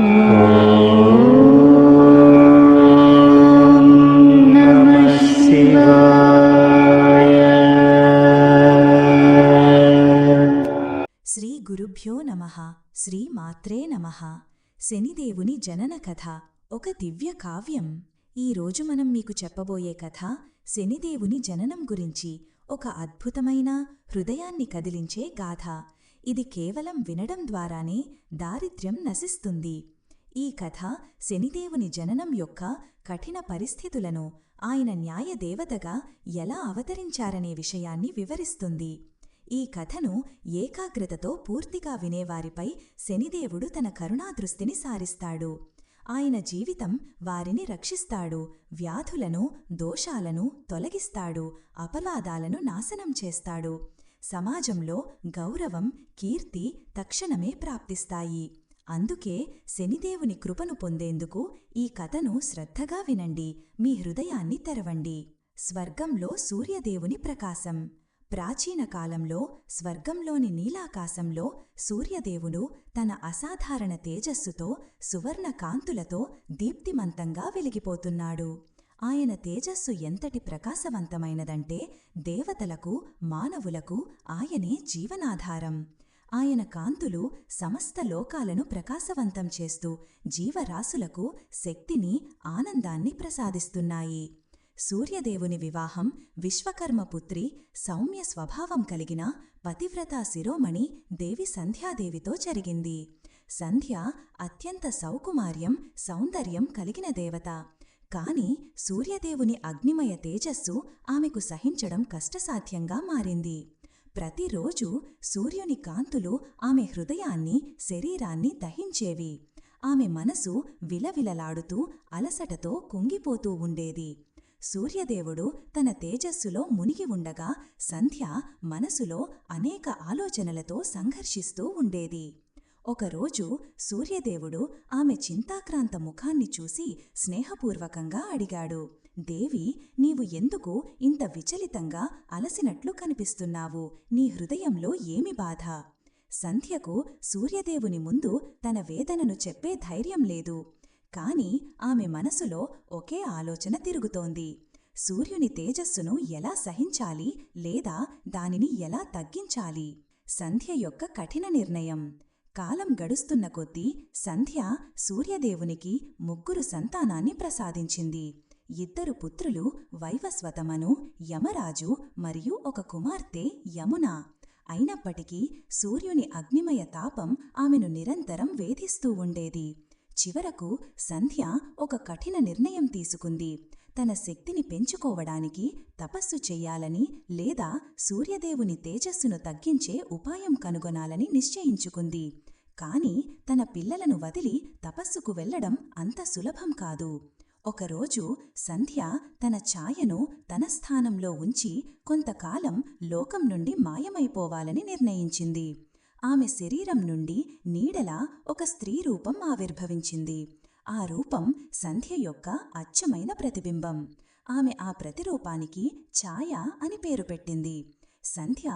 శ్రీ గురుభ్యో నమ శ్రీ మాత్రే నమ. శనిదేవుని జనన కథ ఒక దివ్య కావ్యం. ఈ రోజు మనం మీకు చెప్పబోయే కథ శనిదేవుని జననం గురించి ఒక అద్భుతమైన హృదయాన్ని కదిలించే గాథ. ఇది కేవలం వినడం ద్వారానే దారిద్ర్యం నశిస్తుంది. ఈ కథ శనిదేవుని జననం యొక్క కఠిన పరిస్థితులను ఆయన న్యాయదేవతగా ఎలా అవతరించారనే విషయాన్ని వివరిస్తుంది. ఈ కథను ఏకాగ్రతతో పూర్తిగా వినేవారిపై శనిదేవుడు తన కరుణాదృష్టిని సారిస్తాడు. ఆయన జీవితం వారిని రక్షిస్తాడు వ్యాధులను దోషాలను తొలగిస్తాడు అపవాదాలను నాశనం చేస్తాడు. సమాజంలో గౌరవం కీర్తి తక్షణమే ప్రాప్తిస్తాయి. అందుకే శనిదేవుని కృపను పొందేందుకు ఈ కథను శ్రద్ధగా వినండి. మీ హృదయాన్ని తెరవండి. స్వర్గంలో సూర్యదేవుని ప్రకాశం. ప్రాచీన కాలంలో స్వర్గంలోని నీలాకాశంలో సూర్యదేవుడు తన అసాధారణ తేజస్సుతో సువర్ణ కాంతులతో దీప్తిమంతంగా వెలిగిపోతున్నాడు. ఆయన తేజస్సు ఎంతటి ప్రకాశవంతమైనదంటే దేవతలకు మానవులకు ఆయనే జీవనాధారం. ఆయన కాంతులు సమస్త లోకాలను ప్రకాశవంతం చేస్తూ జీవరాశులకు శక్తిని ఆనందాన్ని ప్రసాదిస్తున్నాయి. సూర్యదేవుని వివాహం విశ్వకర్మపుత్రి సౌమ్య స్వభావం కలిగిన పతివ్రతా శిరోమణి దేవి సంధ్యాదేవితో జరిగింది. సంధ్య అత్యంత సౌకుమార్యం సౌందర్యం కలిగిన దేవత. కాని సూర్యదేవుని అగ్నిమయ తేజస్సు ఆమెకు సహించడం కష్టసాధ్యంగా మారింది. ప్రతిరోజు సూర్యుని కాంతులు ఆమె హృదయాన్ని శరీరాన్ని దహించేవి. ఆమె మనసు విలవిలలాడుతూ అలసటతో కుంగిపోతూ ఉండేది. సూర్యదేవుడు తన తేజస్సులో మునిగి ఉండగా సంధ్య మనసులో అనేక ఆలోచనలతో సంఘర్షిస్తూ ఉండేది. ఒకరోజు సూర్యదేవుడు ఆమె చింతాక్రాంత ముఖాన్ని చూసి స్నేహపూర్వకంగా అడిగాడు దేవి నీవు ఎందుకు ఇంత విచలితంగా అలసినట్లు కనిపిస్తున్నావు? నీ హృదయంలో ఏమి బాధ? సంధ్యకు సూర్యదేవుని ముందు తన వేదనను చెప్పే ధైర్యం లేదు. కాని ఆమె మనసులో ఒకే ఆలోచన తిరుగుతోంది. సూర్యుని తేజస్సును ఎలా సహించాలి లేదా దానిని ఎలా తగ్గించాలి? సంధ్య యొక్క కఠిన నిర్ణయం. కాలం గడుస్తున్న కొద్దీ సంధ్య సూర్యదేవునికి ముగ్గురు సంతానాన్ని ప్రసాదించింది. ఇద్దరు పుత్రులు వైవస్వతమను యమరాజు మరియు ఒక కుమార్తె యమున. అయినప్పటికీ సూర్యుని అగ్నిమయ తాపం ఆమెను నిరంతరం వేధిస్తూ ఉండేది. చివరకు సంధ్య ఒక కఠిన నిర్ణయం తీసుకుంది. తన శక్తిని పెంచుకోవడానికి తపస్సు చెయ్యాలని లేదా సూర్యదేవుని తేజస్సును తగ్గించే ఉపాయం కనుగొనాలని నిశ్చయించుకుంది. కాని తన పిల్లలను వదిలి తపస్సుకు వెళ్ళడం అంత సులభం కాదు. ఒకరోజు సంధ్య తన ఛాయను తన స్థానంలో ఉంచి కొంతకాలం లోకం నుండి మాయమైపోవాలని నిర్ణయించింది. ఆమె శరీరం నుండి నీడలా ఒక స్త్రీ రూపం ఆవిర్భవించింది. ఆ రూపం సంధ్య యొక్క అచ్చమైన ప్రతిబింబం. ఆమె ఆ ప్రతిరూపానికి ఛాయ అని పేరు పెట్టింది. సంధ్య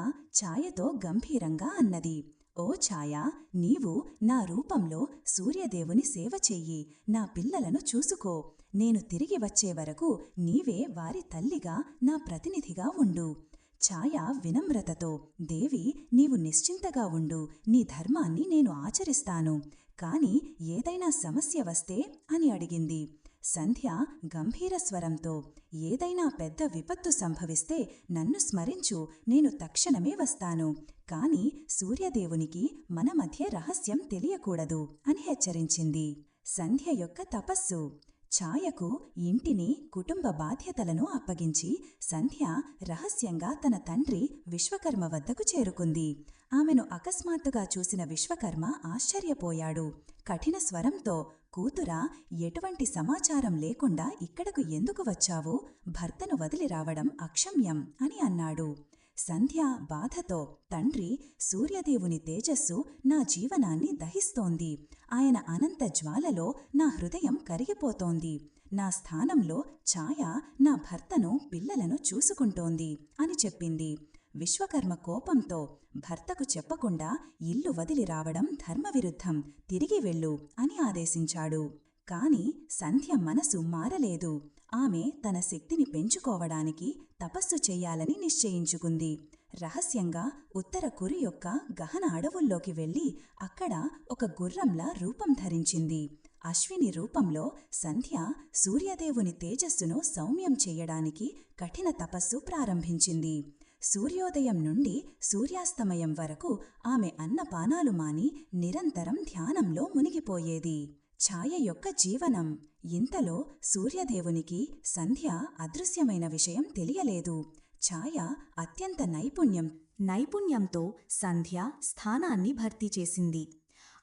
ఛాయతో గంభీరంగా అన్నది. ఓ ఛాయ నీవు నా రూపంలో సూర్యదేవుని సేవ చెయ్యి నా పిల్లలను చూసుకో. నేను తిరిగి వచ్చే వరకు నీవే వారి తల్లిగా నా ప్రతినిధిగా ఉండు. ఛాయ వినమ్రతతో దేవి నీవు నిశ్చింతగా ఉండు నీ ధర్మాన్ని నేను ఆచరిస్తాను. కాని ఏదైనా సమస్య వస్తే అని అడిగింది. సంధ్య గంభీర స్వరంతో ఏదైనా పెద్ద విపత్తు సంభవిస్తే నన్ను స్మరించు నేను తక్షణమే వస్తాను. కాని సూర్యదేవునికి మన మధ్య రహస్యం తెలియకూడదు అని హెచ్చరించింది. సంధ్య యొక్క తపస్సు ఛాయకు ఇంటిని కుటుంబ బాధ్యతలను అప్పగించి సంధ్య రహస్యంగా తన తండ్రి విశ్వకర్మ వద్దకు చేరుకుంది. ఆమెను అకస్మాత్తుగా చూసిన విశ్వకర్మ ఆశ్చర్యపోయాడు. కఠిన స్వరంతో కూతురా ఎటువంటి సమాచారం లేకుండా ఇక్కడకు ఎందుకు వచ్చావు? భర్తను వదిలి రావడం అక్షమ్యం అని అన్నాడు. సంధ్య బాధతో తండ్రి సూర్యదేవుని తేజస్సు నా జీవనాన్ని దహిస్తోంది. ఆయన అనంత జ్వాలలో నా హృదయం కరిగిపోతోంది. నా స్థానంలో ఛాయ నా భర్తను పిల్లలను చూసుకుంటోంది అని చెప్పింది. విశ్వకర్మ కోపంతో భర్తకు చెప్పకుండా ఇల్లు వదిలి రావడం ధర్మవిరుద్ధం. తిరిగి వెళ్ళు అని ఆదేశించాడు. కాని సంధ్య మనసు మారలేదు. ఆమె తన శక్తిని పెంచుకోవడానికి తపస్సు చెయ్యాలని నిశ్చయించుకుంది. రహస్యంగా ఉత్తర కురి యొక్క గహన అడవుల్లోకి వెళ్ళి అక్కడ ఒక గుర్రంలా రూపం ధరించింది. అశ్విని రూపంలో సంధ్య సూర్యదేవుని తేజస్సును సౌమ్యం చేయడానికి కఠిన తపస్సు ప్రారంభించింది. సూర్యోదయం నుండి సూర్యాస్తమయం వరకు ఆమె అన్నపానాలు మాని నిరంతరం ధ్యానంలో మునిగిపోయేది. ఛాయ యొక్క జీవనం. ఇంతలో సూర్యదేవునికి సంధ్య అదృశ్యమైన విషయం తెలియలేదు. ఛాయ అత్యంత నైపుణ్యం. నైపుణ్యంతో సంధ్య స్థానాన్ని భర్తీ చేసింది.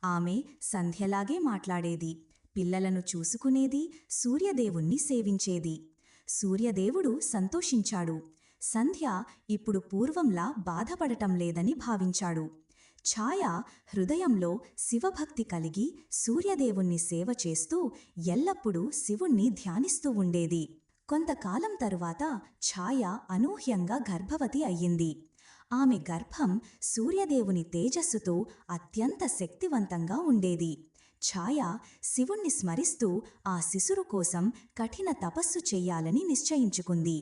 ఆమె సంధ్యలాగే మాట్లాడేది. పిల్లలను చూసుకునేది సూర్యదేవుణ్ణి సేవించేది. సూర్యదేవుడు సంతోషించాడు. సంధ్య ఇప్పుడు పూర్వంలా బాధపడటం లేదని భావించాడు. ఛాయ హృదయంలో శివభక్తి కలిగి సూర్యదేవుణ్ణి సేవ చేస్తూ ఎల్లప్పుడూ శివుణ్ణి ధ్యానిస్తూ ఉండేది. కొంతకాలం తరువాత ఛాయ అనూహ్యంగా గర్భవతి అయ్యింది. ఆమె గర్భం సూర్యదేవుని తేజస్సుతో అత్యంత శక్తివంతంగా ఉండేది. ఛాయ శివుణ్ణి స్మరిస్తూ ఆ శిశురు కోసం కఠిన తపస్సు చెయ్యాలని నిశ్చయించుకుంది.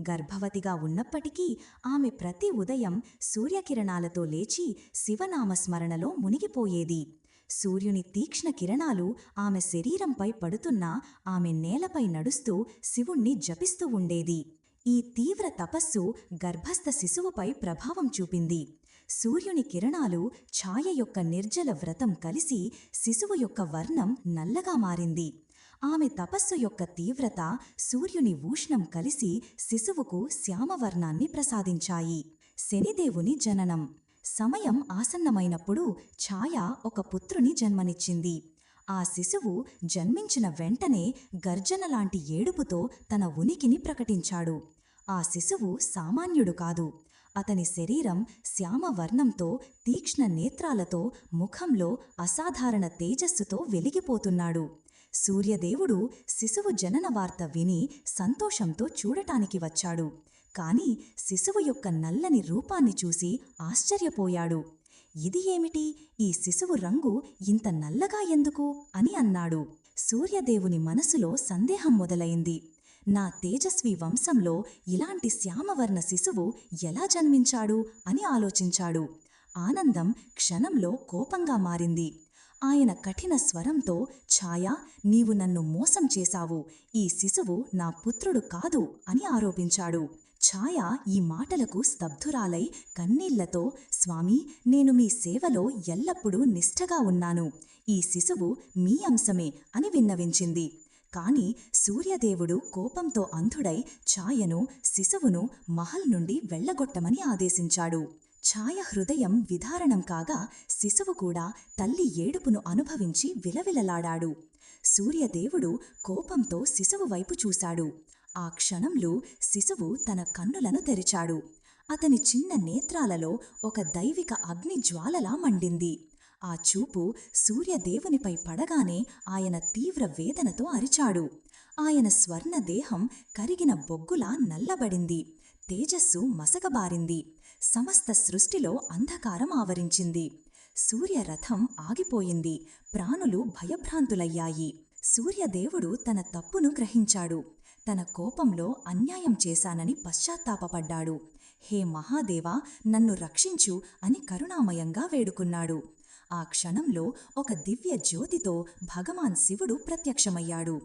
గర్భవతిగా ఉన్నప్పటికీ ఆమె ప్రతి ఉదయం సూర్యకిరణాలతో లేచి శివనామస్మరణలో మునిగిపోయేది. సూర్యుని తీక్ష్ణ కిరణాలు ఆమె శరీరంపై పడుతున్నా ఆమె నేలపై నడుస్తూ శివుణ్ణి జపిస్తూ ఉండేది. ఈ తీవ్ర తపస్సు గర్భస్థ శిశువుపై ప్రభావం చూపింది. సూర్యుని కిరణాలు ఛాయ యొక్క నిర్జల వ్రతం కలిసి శిశువు యొక్క వర్ణం నల్లగా మారింది. ఆమె తపస్సు యొక్క తీవ్రత సూర్యుని ఊష్ణం కలిసి శిశువుకు శ్యామవర్ణాన్ని ప్రసాదించాయి. శనిదేవుని జననం. సమయం ఆసన్నమైనప్పుడు ఛాయ ఒక పుత్రుని జన్మనిచ్చింది. ఆ శిశువు జన్మించిన వెంటనే గర్జన లాంటి ఏడుపుతో తన ఉనికిని ప్రకటించాడు. ఆ శిశువు సామాన్యుడు కాదు. అతని శరీరం శ్యామవర్ణంతో తీక్ష్ణ నేత్రాలతో ముఖంలో అసాధారణ తేజస్సుతో వెలిగిపోతున్నాడు. సూర్యదేవుడు శిశువు జనన వార్త విని సంతోషంతో చూడటానికి వచ్చాడు. కాని శిశువు యొక్క నల్లని రూపాన్ని చూసి ఆశ్చర్యపోయాడు. ఇది ఏమిటి? ఈ శిశువు రంగు ఇంత నల్లగా ఎందుకు? అని అన్నాడు. సూర్యదేవుని మనసులో సందేహం మొదలైంది. నా తేజస్వి వంశంలో ఇలాంటి శ్యామవర్ణ శిశువు ఎలా జన్మించాడు? అని ఆలోచించాడు. ఆనందం క్షణంలో కోపంగా మారింది. ఆయన కఠిన స్వరంతో ఛాయ నీవు నన్ను మోసం చేశావు. ఈ శిశువు నా పుత్రుడు కాదు అని ఆరోపించాడు. ఛాయ ఈ మాటలకు స్తబ్ధురాలై కన్నీళ్ళతో స్వామి నేను మీ సేవలో ఎల్లప్పుడూ నిష్ఠగా ఉన్నాను. ఈ శిశువు మీ అంశమే అని విన్నవించింది. కాని సూర్యదేవుడు కోపంతో అంధుడై ఛాయను శిశువును మహల్ నుండి వెళ్ళగొట్టమని ఆదేశించాడు. ఛాయ హృదయం విధారణం కాగా శిశువు కూడా తల్లి ఏడుపును అనుభవించి విలవిలలాడాడు. సూర్యదేవుడు కోపంతో శిశువు వైపు చూశాడు. ఆ క్షణంలో శిశువు తన కన్నులను తెరిచాడు. అతని చిన్న నేత్రాలలో ఒక దైవిక అగ్ని జ్వాలలా మండింది. ఆ చూపు సూర్యదేవునిపై పడగానే ఆయన తీవ్ర వేదనతో అరిచాడు. ఆయన స్వర్ణ దేహం కరిగిన బొగ్గులా నల్లబడింది. తేజస్సు మసకబారింది. సమస్త సృష్టిలో అంధకారం ఆవరించింది. సూర్యరథం ఆగిపోయింది. ప్రాణులు భయభ్రాంతులయ్యాయి. సూర్యదేవుడు తన తప్పును గ్రహించాడు. తన కోపంలో అన్యాయం చేశానని పశ్చాత్తాపపడ్డాడు. హే మహాదేవా నన్ను రక్షించు అని కరుణామయంగా వేడుకున్నాడు. ఆ క్షణంలో ఒక దివ్య జ్యోతితో భగవాన్ శివుడు ప్రత్యక్షమయ్యాడు.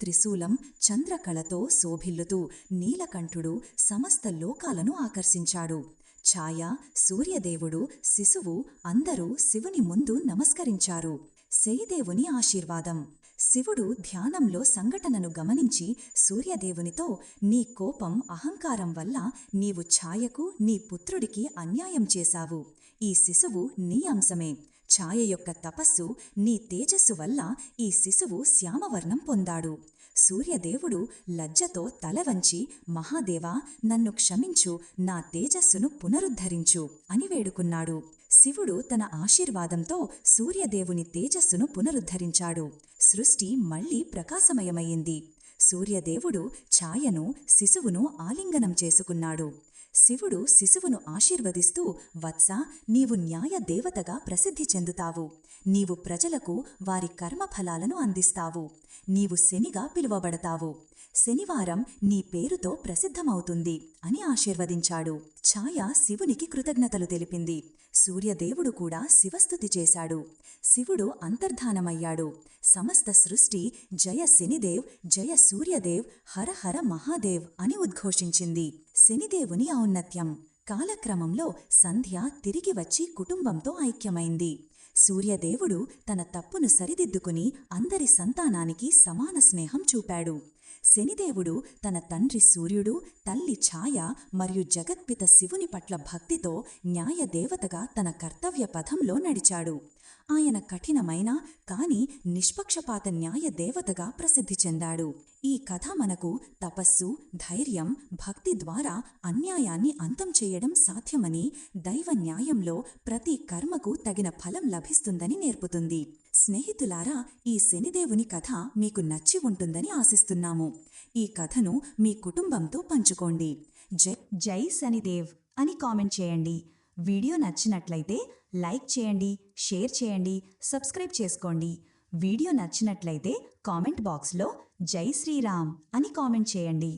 త్రిశూలం చంద్రకళతో శోభిల్లుతూ నీలకంఠుడు సమస్త లోకాలను ఆకర్షించాడు. ఛాయ సూర్యదేవుడు శిశువు అందరూ శివుని ముందు నమస్కరించారు. శయిదేవుని ఆశీర్వాదం. శివుడు ధ్యానంలో సంఘటనను గమనించి సూర్యదేవునితో నీ కోపం అహంకారం వల్ల నీవు ఛాయకు నీ పుత్రుడికి అన్యాయం చేశావు. ఈ శిశువు నీ అంశమే. ఛాయ యొక్క తపస్సు నీ తేజస్సు వల్ల ఈ శిశువు శ్యామవర్ణం పొందాడు. సూర్యదేవుడు లజ్జతో తల వంచి మహాదేవా నన్ను క్షమించు నా తేజస్సును పునరుద్ధరించు అని వేడుకున్నాడు. శివుడు తన ఆశీర్వాదంతో సూర్యదేవుని తేజస్సును పునరుద్ధరించాడు. సృష్టి మళ్ళీ ప్రకాశమయమయ్యింది. సూర్యదేవుడు ఛాయను శిశువును ఆలింగనం చేసుకున్నాడు. శివుడు శిశువును ఆశీర్వదిస్తూ వత్స నీవు న్యాయ దేవతగా ప్రసిద్ధి చెందుతావు. నీవు ప్రజలకు వారి కర్మఫలాలను అందిస్తావు. నీవు శనిగా పిలువబడతావు. శనివారం నీ పేరుతో ప్రసిద్ధమవుతుంది అని ఆశీర్వదించాడు. ఛాయ శివునికి కృతజ్ఞతలు తెలిపింది. సూర్యదేవుడు కూడా శివస్థుతి చేశాడు. శివుడు అంతర్ధానమయ్యాడు. సమస్త సృష్టి జయ శనిదేవ్ జయ సూర్యదేవ్ హర హర మహాదేవ్ అని ఉద్ఘోషించింది. శనిదేవుని ఔన్నత్యం. కాలక్రమంలో సంధ్య తిరిగి వచ్చి కుటుంబంతో ఐక్యమైంది. సూర్యదేవుడు తన తప్పును సరిదిద్దుకుని అందరి సంతానానికి సమాన స్నేహం చూపాడు. శనిదేవుడు తన తండ్రి సూర్యుడు తల్లి ఛాయ మరియు జగత్పిత శివుని పట్ల భక్తితో న్యాయదేవతగా తన కర్తవ్య పథంలో నడిచాడు. ఆయన కఠినమైన కాని నిష్పక్షపాత న్యాయ దేవతగా ప్రసిద్ధి చెందాడు. ఈ కథ మనకు తపస్సు ధైర్యం భక్తి ద్వారా అన్యాయాన్ని అంతం చేయడం సాధ్యమని దైవ న్యాయంలో ప్రతి కర్మకు తగిన ఫలం లభిస్తుందని నేర్పుతుంది. స్నేహితులారా ఈ శనిదేవుని కథ మీకు నచ్చి ఉంటుందని ఆశిస్తున్నాము. ఈ కథను మీ కుటుంబంతో పంచుకోండి. జై జై శనిదేవ్ అని కామెంట్ చేయండి. వీడియో నచ్చినట్లయితే లైక్ చేయండి షేర్ చేయండి సబ్స్క్రైబ్ చేసుకోండి. వీడియో నచ్చినట్లయితే కామెంట్ బాక్స్లో జై శ్రీరామ్ అని కామెంట్ చేయండి.